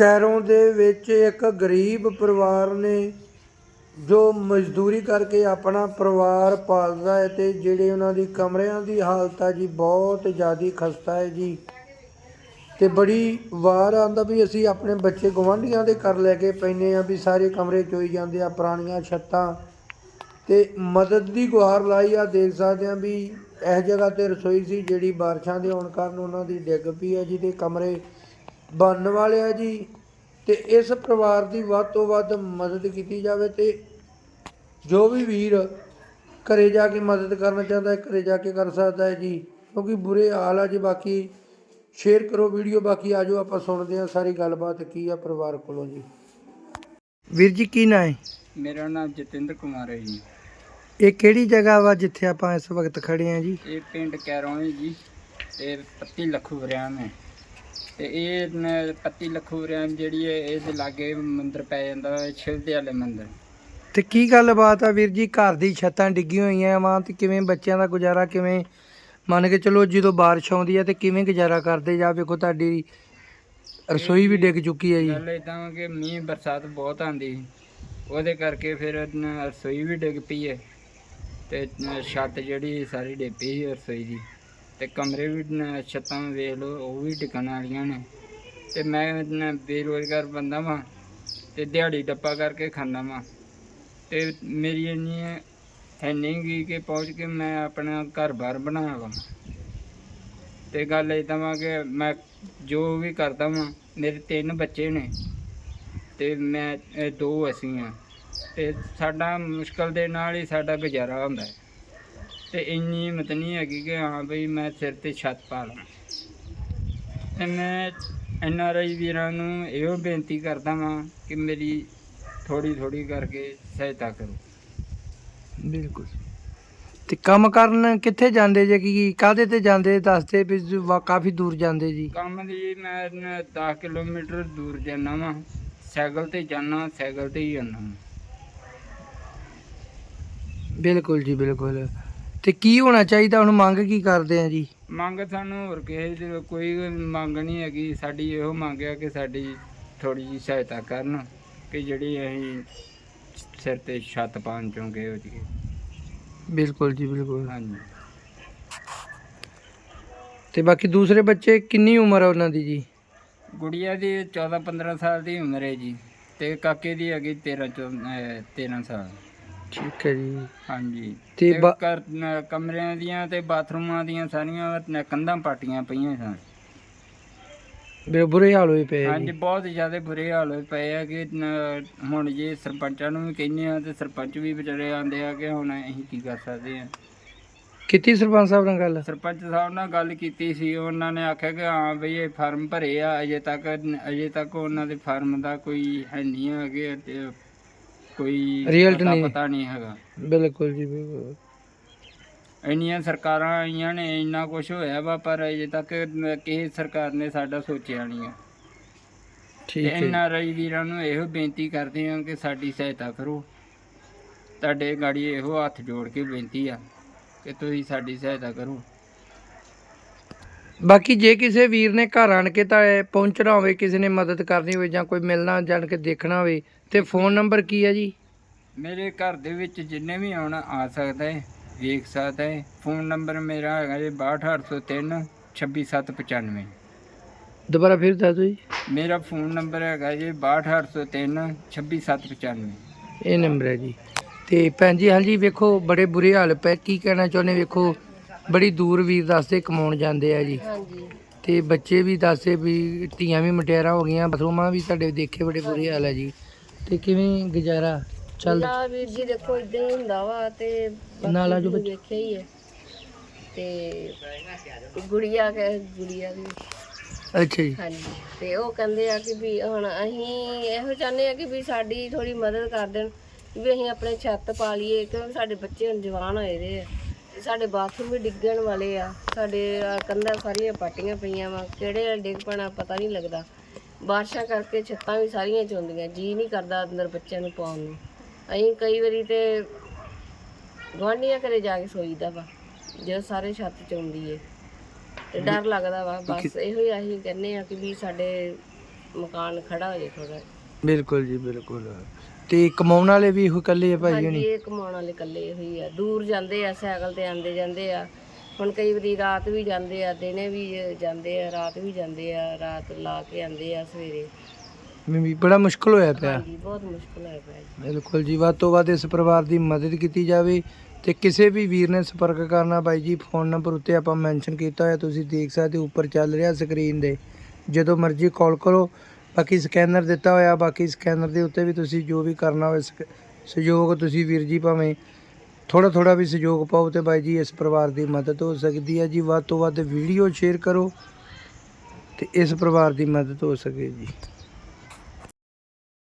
ਕੈਰੋਂ ਦੇ ਵਿੱਚ ਇੱਕ ਗਰੀਬ ਪਰਿਵਾਰ ਨੇ ਜੋ ਮਜ਼ਦੂਰੀ ਕਰਕੇ ਆਪਣਾ ਪਰਿਵਾਰ ਪਾਲਦਾ ਹੈ ਤੇ ਜਿਹੜੇ ਉਹਨਾਂ ਦੀ ਕਮਰਿਆਂ ਦੀ ਹਾਲਤ ਆ ਜੀ, ਬਹੁਤ ਜ਼ਿਆਦੀ ਖਸਤਾ ਹੈ ਜੀ। ਤੇ ਬੜੀ ਵਾਰ ਆਂਦਾ ਵੀ ਅਸੀਂ ਆਪਣੇ ਬੱਚੇ ਗਵਾਂਢੀਆਂ ਦੇ ਘਰ ਲੈ ਕੇ ਪੈਨੇ ਆ ਵੀ ਸਾਰੇ ਕਮਰੇ ਚੋਈ ਜਾਂਦੇ ਆ, ਪੁਰਾਣੀਆਂ ਛੱਤਾਂ। ਤੇ ਮਦਦ ਦੀ ਗੁਹਾਰ ਲਾਈ ਆ, ਦੇਖ ਸਕਦੇ ਆ ਵੀ ਇਹ ਜਗ੍ਹਾ ਤੇ ਰਸੋਈ ਸੀ ਜਿਹੜੀ ਬਾਰਿਸ਼ਾਂ ਦੇ ਆਉਣ ਕਾਰਨ ਉਹਨਾਂ ਦੀ ਡਿੱਗ ਪਈ ਆ ਜਿਹਦੇ ਕਮਰੇ। ਬਣਨ ਵਾਲੇ ਆ ਜੀ ਤੇ ਇਸ ਪਰਿਵਾਰ ਦੀ ਵੱਧ ਤੋਂ ਵੱਧ ਮਦਦ ਕੀਤੀ ਜਾਵੇ ਤੇ ਜੋ ਵੀ ਵੀਰ ਘਰੇ ਜਾ ਕੇ ਮਦਦ ਕਰਨਾ ਚਾਹੁੰਦਾ ਹੈ ਘਰੇ ਜਾ ਕੇ ਕਰ ਸਕਦਾ ਹੈ ਜੀ। ਕਿਉਂਕਿ ਬੁਰੇ ਹਾਲ ਆ ਜੀ ਬਾਕੀ ਸ਼ੇਅਰ ਕਰੋ ਵੀਡੀਓ ਬਾਕੀ ਆਜੋ ਆਪਾਂ ਸੁਣਦੇ ਹਾਂ ਸਾਰੀ ਗੱਲਬਾਤ ਕੀ ਆ ਪਰਿਵਾਰ ਕੋਲੋਂ ਜੀ। ਵੀਰ ਜੀ ਕੀ ਨਾਂ ਹੈ? ਮੇਰਾ ਨਾਮ ਜਤਿੰਦਰ ਕੁਮਾਰ ਹੈ ਜੀ। ਇਹ ਕਿਹੜੀ ਜਗ੍ਹਾ ਵਾ ਜਿੱਥੇ ਆਪਾਂ ਇਸ ਵਕਤ ਖੜੇ ਆਂ ਜੀ? ਇਹ ਪਿੰਡ ਕੈਰੋਂ ਹੈ ਜੀ। ਤੇ ਪੱਤੀ ਲੱਖੂ ਵਰਿਆਮ ਹੈ। ਤੇ ਇਹ ਨ- ਪੱਤੀ ਲੱਖੂ ਵਰਿਆਮ ਜਿਹੜੀ ਹੈ ਇਹਦੇ ਲਾਗੇ ਮੰਦਿਰ ਪੈ ਜਾਂਦਾ ਸ਼ਿਵਦੇ ਵਾਲੇ ਮੰਦਿਰ। ਤੇ ਕੀ ਗੱਲਬਾਤ ਆ ਵੀਰ ਜੀ? ਘਰ ਦੀ ਛੱਤਾਂ ਡਿੱਗੀਆਂ ਹੋਈਆਂ ਵਾਂ ਤੇ ਕਿਵੇਂ ਬੱਚਿਆਂ ਦਾ ਗੁਜ਼ਾਰਾ ਕਿਵੇਂ? ਮੰਨ ਕੇ ਚਲੋ ਜਦੋਂ ਬਾਰਿਸ਼ ਆਉਂਦੀ ਹੈ ਤੇ ਕਿਵੇਂ ਗੁਜ਼ਾਰਾ ਕਰਦੇ? ਜਾ ਵੇਖੋ ਤੁਹਾਡੀ ਰਸੋਈ ਵੀ ਡਿੱਗ ਚੁੱਕੀ ਹੈ ਜੀ। ਗੱਲ ਇਦਾਂ ਕਿ ਮੀਂਹ ਬਰਸਾਤ ਬਹੁਤ ਆਂਦੀ ਉਹਦੇ ਕਰਕੇ ਫਿਰ ਨ- ਰਸੋਈ ਵੀ ਡਿੱਗ ਪਈ ਹੈ। ਤੇ ਨ- ਛੱਤ ਜਿਹੜੀ ਸਾਰੀ ਡਿੱਗ ਪਈ ਸੀ ਰਸੋਈ ਦੀ। ਤੇ ਕਮਰੇ ਵੀ ਛੱਤਾਂ ਵੇਖ ਲਓ, ਉਹ ਵੀ ਡਿੱਗਣ ਵਾਲੀਆਂ ਨੇ। ਤੇ ਮੈਂ ਨ- ਬੇਰੁਜ਼ਗਾਰ ਬੰਦਾ ਵਾਂ ਤੇ ਦਿਹਾੜੀ ਡੱਪਾ ਕਰਕੇ ਖਾਂਦਾ ਵਾਂ। ਤੇ ਮੇਰੀ ਇੰਨੀ ਹੈ ਨਹੀਂ ਗੀ ਕਿ ਪਹੁੰਚ ਕੇ ਮੈਂ ਆਪਣਾ ਘਰ-ਬਾਰ ਬਣਾਇਆ ਵਾ। ਤੇ ਗੱਲ ਇਦਾਂ ਵਾਂ ਕਿ ਮੈਂ ਜੋ ਵੀ ਕਰਦਾ ਵਾਂ, ਮੇਰੇ ਤਿੰਨ ਬੱਚੇ ਨੇ ਤੇ ਮੈਂ ਦੋ ਅਸੀਂ ਆ। ਤੇ ਸਾਡਾ ਮੁਸ਼ਕਲ ਦੇ ਨਾਲ ਹੀ ਸਾਡਾ ਗੁਜ਼ਾਰਾ ਹੁੰਦਾ ਹੈ। ਤੇ ਇੰਨੀ ਹਿੰਮਤ ਨਹੀਂ ਹੈਗੀ ਕਿ ਹਾਂ ਬਈ ਮੈਂ ਸਿਰ ਤੇ ਛੱਤ ਪਾ ਲਾਂ। ਤੇ ਮੈਂ ਐਨ ਆਰ ਆਈ ਵੀਰਾਂ ਨੂੰ ਇਹੋ ਬੇਨਤੀ ਕਰਦਾ ਵਾਂ ਕਿ ਮੇਰੀ ਥੋੜੀ ਥੋੜੀ ਕਰਕੇ ਸਹਾਇਤਾ ਕਰੋ। ਬਿਲਕੁਲ। ਤੇ ਕੰਮ ਕਰਨ ਕਿੱਥੇ ਜਾਂਦੇ ਜੇ? ਕੀ ਕਾਹਦੇ ਤੇ ਜਾਂਦੇ? ਦੱਸਦੇ ਵੀ ਵਾ- ਕਾਫੀ ਦੂਰ ਜਾਂਦੇ ਜੀ। ਕੰਮ ਦੀ ਮੈਂ 10 ਕਿਲੋਮੀਟਰ ਦੂਰ ਜਾਣਾ ਵਾਂ। ਸਾਈਕਲ ਤੇ ਜਾਣਾ ਸਾਈਕਲ ਤੇ ਹੀ ਜਾਣਾ ਬਿਲਕੁਲ ਜੀ ਬਿਲਕੁਲ। ਤੇ ਕੀ ਹੋਣਾ ਚਾਹੀਦਾ? ਹੁਣ ਮੰਗ ਕੀ ਕਰਦੇ ਆ ਜੀ? ਮੰਗ ਸਾਨੂੰ ਹੋਰ ਕਿਸੇ ਦੀ ਕੋਈ ਮੰਗ ਨਹੀਂ ਹੈਗੀ। ਸਾਡੀ ਇਹੋ ਮੰਗ ਹੈ ਕਿ ਸਾਡੀ ਥੋੜੀ ਜਿਹੀ ਸਹਾਇਤਾ ਕਰਨ ਕਿ ਜਿਹੜੀ ਅਸੀਂ ਸਿਰ ਤੇ ਛੱਤ ਪਾਉਣ ਚੋਂਗੇ ਹੋ ਜੀ। ਬਿਲਕੁਲ ਜੀ ਬਿਲਕੁਲ। ਹਾਂਜੀ। ਤੇ ਬਾਕੀ ਦੂਸਰੇ ਬੱਚੇ ਕਿੰਨੀ ਉਮਰ ਆ ਉਹਨਾਂ ਦੀ ਜੀ? ਗੁੜੀਆ ਦੀ 14 15 ਸਾਲ ਦੀ ਉਮਰ ਹੈ ਜੀ ਤੇ ਕਾਕੇ ਦੀ ਹੈਗੀ 13 ਚੌ- ਅਹ 13 ਸਾਲ। ਠੀਕ ਹੈ ਜੀ। ਹਾਂਜੀ। ਤੇ ਤੇ ਬਾ- ਘਰ ਨ- ਕਮਰਿਆਂ ਦੀਆਂ ਤੇ ਬਾਥਰੂਮਾਂ ਦੀਆਂ ਸਾਰੀਆਂ ਨ- ਕੰਧਾਂ ਪਾਟੀਆਂ ਪਈਆਂ ਸਨ। ਬੇ ਬੁਰੇ ਹਾਲ ਹੋਏ ਪਏ ਆ ਹਾਂਜੀ ਜੀ। ਬਹੁਤ ਜ਼ਿਆਦਾ ਬੁਰੇ ਹਾਲ ਹੋਏ ਪਏ ਆ ਕਿ ਨ- ਹੁਣ ਜੇ ਸਰਪੰਚਾਂ ਨੂੰ ਵੀ ਕਹਿੰਦੇ ਆ ਤੇ ਸਰਪੰਚ ਵੀ ਵਿਚਾਰੇ ਆਂਦੇ ਆ ਕਿ ਹੁਣ ਅਸੀਂ ਕੀ ਕਰ ਸਕਦੇ ਆ। ਕੀਤੀ ਸਰਪੰਚ ਸਾਹਿਬ ਨਾਲ ਗੱਲ? ਸਰਪੰਚ ਸਾਹਿਬ ਨਾਲ ਗੱਲ ਕੀਤੀ ਸੀ ਉਹਨਾਂ ਨੇ ਆਖਿਆ ਕਿ ਹਾਂ ਬਈ ਇਹ ਫਾਰਮ ਭਰੇ ਆ ਅਜੇ ਤੱਕ ਅਜੇ ਤੱਕ ਉਹਨਾਂ ਦੇ ਫਾਰਮ ਦਾ ਕੋਈ ਹੈ ਨਹੀਂ ਹੈਗੇ ਤੇ ਕੋਈ Result ਅਤਾ ਨਹੀਂ। ਪਤਾ ਨਹੀਂ ਹੈਗਾ। ਬਿਲਕੁਲ ਜੀ ਬਿਲਕੁਲ। ਇੰਨੀਆਂ ਸਰਕਾਰਾਂ ਆਈਆਂ ਨੇ ਇੰਨਾ ਕੁਝ ਹੋਇਆ ਵਾ ਪਰ ਅਜੇ ਤੱਕ ਨ- ਕਿਸੇ ਸਰਕਾਰ ਨੇ ਸਾਡਾ ਸੋਚਿਆ ਨਹੀਂ ਆ ਤੇ ਠੀਕ ਹੈ। ਐਨ ਆਰ ਆਈ ਵੀਰਾਂ ਨੂੰ ਇਹੋ ਬੇਨਤੀ ਕਰਦੇ ਹਾਂ ਕਿ ਸਾਡੀ ਸਹਾਇਤਾ ਕਰੋ। ਤੁਹਾਡੇ ਗਾੜੀ ਇਹੋ ਹੱਥ ਜੋੜ ਕੇ ਬੇਨਤੀ ਆ ਕਿ ਤੁਸੀਂ ਸਾਡੀ ਸਹਾਇਤਾ ਕਰੋ। ਬਾਕੀ ਜੇ ਕਿਸੇ ਵੀਰ ਨੇ ਘਰ ਆਣ ਕੇ ਤਾਂ ਪਹੁੰਚਣਾ ਹੋਵੇ ਕਿਸੇ ਨੇ ਮਦਦ ਕਰਨੀ ਹੋਵੇ ਜਾਂ ਕੋਈ ਮਿਲਣਾ ਜਾਣ ਕੇ ਦੇਖਣਾ ਹੋਵੇ ਤੇ ਫੋਨ ਨੰਬਰ ਕੀ ਹੈ ਜੀ? ਮੇਰੇ ਘਰ ਦੇ ਵਿੱਚ ਜਿੰਨੇ ਵੀ ਆਉਣਾ ਆ ਸਕਦਾ ਹੈ ਵੇਖ ਸਕਦਾ ਹੈ। ਫੋਨ ਨੰਬਰ ਮੇਰਾ ਹੈਗਾ ਜੀ 62803 26795 ਦੁਬਾਰਾ ਫਿਰ ਦੱਸ ਦਿਓ ਜੀ। ਮੇਰਾ ਫੋਨ ਨੰਬਰ ਹੈਗਾ ਜੀ 62803 26795 ਇਹ ਨੰਬਰ ਹੈ ਜੀ। ਤੇ ਭੈਣ ਜੀ ਹਾਂਜੀ ਵੇਖੋ ਬੜੇ ਬੁਰੇ ਹਾਲ ਪਏ ਕੀ ਕਹਿਣਾ ਚਾਹੁੰਦੇ ਵੇਖੋ ਬੜੀ ਦੂਰ ਵੀਰ ਦੱਸਦੇ ਕਮਾਉਣ ਜਾਂਦੇ ਆ ਜੀ। ਹਾਂਜੀ। ਤੇ ਬੱਚੇ ਵੀ ਦੱਸਦੇ ਵੀ ਧੀਆਂ ਵੀ ਮਟਿਆਰਾਂ ਹੋ ਗਈਆਂ ਬਾਥਰੂਮਾਂ ਵੀ ਸਾਡੇ ਦੇਖੇ ਬੜੇ ਬੁਰੇ ਹਾਲ ਹੈ ਜੀ। ਤੇ ਕਿਵੇਂ ਗੁਜ਼ਾਰਾ ਚੱਲ ਨਾ ਵੀਰ ਜੀ ਦੇਖੋ ਇਦਾਂ ਹੀ ਹੁੰਦਾ ਵਾ ਤੇ ਬਾਕੀ ਨਾਲ ਆ ਤੁਸੀਂ ਬੱਚੇ। ਵੇਖਿਆ ਹੀ ਹੈ। ਤੇ ਗੁੜੀਆ ਕਹਿ ਗੁੜੀਆ ਦੀ। ਅੱਛਾ ਜੀ। ਹਾਂਜੀ। ਤੇ ਉਹ ਕਹਿੰਦੇ ਆ ਕਿ ਵੀ ਹੁਣ ਅਸੀਂ ਇਹੋ ਚਾਹੁੰਦੇ ਆ ਕਿ ਵੀ ਸਾਡੀ ਥੋੜੀ ਮਦਦ ਕਰ ਦੇਣ ਵੀ ਅਸੀਂ ਆਪਣੇ ਛੱਤ ਪਾ ਲਈਏ ਕਿਉਂਕਿ ਸਾਡੇ ਬੱਚੇ ਹੁਣ ਜਵਾਨ ਹੋਏ ਦੇ ਆ। ਸਾਡੇ ਬਾਥਰੂਮ ਵੀ ਡਿੱਗਣ ਵਾਲੇ ਆ। ਸਾਡੇ ਕੰਧਾਂ ਸਾਰੀਆਂ ਪਾਟੀਆਂ ਪਈਆਂ ਵਾ। ਕਿਹੜੇ ਡਿੱਗ ਪੈਣਾ ਪਤਾ ਨਹੀਂ ਲੱਗਦਾ। ਬਾਰਿਸ਼ਾਂ ਕਰਕੇ ਛੱਤਾਂ ਵੀ ਸਾਰੀਆਂ ਚੋਂਦੀਆਂ ਜੀ ਨਹੀਂ ਕਰਦਾ ਅੰਦਰ ਬੱਚਿਆਂ ਨੂੰ ਪਾਉਣ ਨੂੰ। ਅਸੀਂ ਕਈ ਵਾਰੀ ਤੇ ਗੁਆਂਢੀਆਂ ਘਰੇ ਜਾ ਕੇ ਸੋਈਦਾ ਵਾ ਜਦੋਂ ਸਾਰੇ ਛੱਤ ਚੋਂਦੀ ਏ। ਤੇ ਡਰ ਲੱਗਦਾ ਵਾ। ਬਸ ਇਹੋ ਹੀ ਅਸੀਂ ਕਹਿੰਦੇ ਆ ਕਿ ਵੀ ਸਾਡੇ ਮਕਾਨ ਖੜਾ ਹੋ ਜਾਏ ਥੋੜਾ ਬਿਲਕੁਲ ਜੀ ਬਿਲਕੁਲ। ਤੇ ਕਮਾਉਣ ਵਾਲੇ ਵੀ ਇਹੋ ਇਕੱਲੇ ਆ ਭਾਈ ਹਾਂਜੀ ਹੁਣੀ? ਇਹ ਕਮਾਉਣ ਵਾਲੇ ਇਕੱਲੇ ਹੋਈ ਆ। ਦੂਰ ਜਾਂਦੇ ਆ ਸਾਈਕਲ ਤੇ ਆਂਦੇ ਜਾਂਦੇ ਆ। ਹੁਣ ਕਈ ਵਾਰੀ ਰਾਤ ਵੀ ਜਾਂਦੇ ਆ ਦਿਨੇ ਵੀ ਜਾਂਦੇ ਆ ਰਾਤ ਵੀ ਜਾਂਦੇ ਆ ਰਾਤ ਲਾ ਕੇ ਆਂਦੇ ਆ ਸਵੇਰੇ। ਵੀ ਬੜਾ ਮੁਸ਼ਕਲ ਹੋਇਆ ਪਿਆ। ਹਾਂਜੀ ਬਹੁਤ ਮੁਸ਼ਕਲ ਹੈ ਪਿਆ ਜੀ। ਬਿਲਕੁਲ ਜੀ ਵੱਧ ਤੋਂ ਵੱਧ ਇਸ ਪਰਿਵਾਰ ਦੀ ਮਦਦ ਕੀਤੀ ਜਾਵੇ ਤੇ ਕਿਸੇ ਵੀ ਵੀਰ ਨੇ ਸੰਪਰਕ ਕਰਨਾ ਬਾਈ ਜੀ ਫੋਨ ਨੰਬਰ ਉੱਤੇ ਆਪਾਂ ਮੈਂਸ਼ਨ ਕੀਤਾ ਹੋਇਆ ਤੁਸੀਂ ਦੇਖ ਸਕਦੇ ਹੋ ਉੱਪਰ ਚੱਲ ਰਿਹਾ ਸਕਰੀਨ ਦੇ। ਜਦੋਂ ਮਰਜ਼ੀ ਕਾਲ ਕਰੋ ਬਾਕੀ ਸਕੈਨਰ ਦਿੱਤਾ ਹੋਇਆ, ਬਾਕੀ ਸਕੈਨਰ ਦੇ ਉੱਤੇ ਵੀ ਤੁਸੀਂ ਜੋ ਵੀ ਕਰਨਾ ਹੋਵੇ ਸਕ- ਸਹਿਯੋਗ ਤੁਸੀਂ ਵੀਰ ਜੀ ਭਾਵੇਂ ਥੋੜਾ ਥੋੜਾ ਵੀ ਸਹਿਯੋਗ ਪਾਓ ਤੇ ਬਾਈ ਜੀ ਇਸ ਪਰਿਵਾਰ ਦੀ ਮਦਦ ਹੋ ਸਕਦੀ ਹੈ ਜੀ। ਵੱਧ ਤੋਂ ਵੱਧ ਵੀਡੀਓ ਸ਼ੇਅਰ ਕਰੋ ਤੇ ਇਸ ਪਰਿਵਾਰ ਦੀ ਮਦਦ ਹੋ ਸਕੇ ਜੀ।